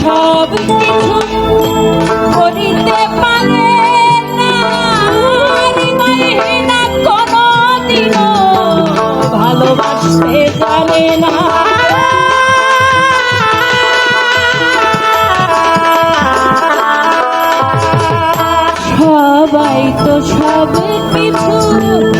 সব কিছু করিতে পারে না। হৃদয়ে না ভালোবাসতে জানে না। সবাই তো সব কিছু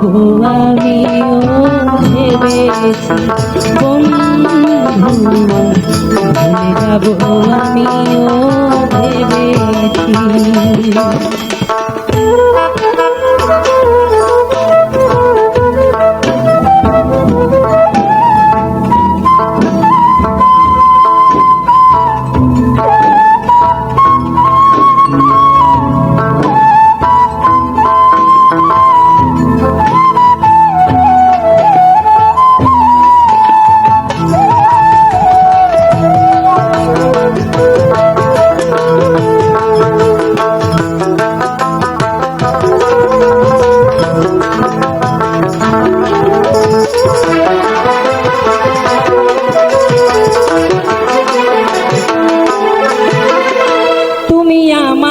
ভুলে আমি ও ভেবেছি যাব আমিও ভেবেছি।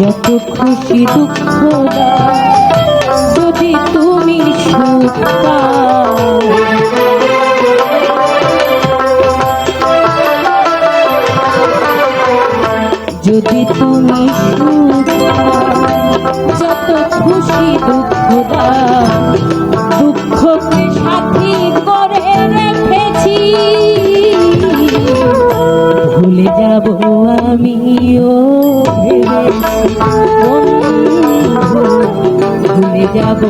যত খুশি দুঃখ আমিও ভুলে যাব,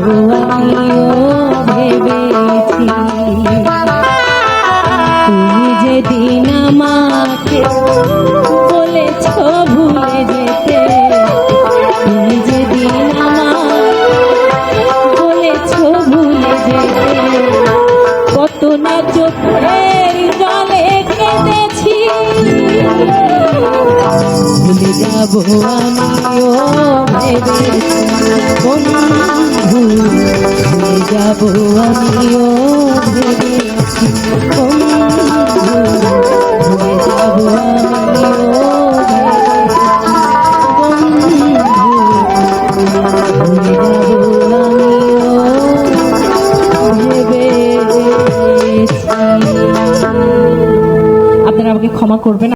আমিও ভেবেছি। তুমি যেদিন আমাকে বলেছ ভুলে যেতে, তুমি যেদিন বলেছ ভুলে যেতে, কত না চোখ যাব আমিও ভেবেছি বন্ধু। ভুলে যাব যাব আমিও ভেবেছি আপনারা আমাকে ক্ষমা করবেন।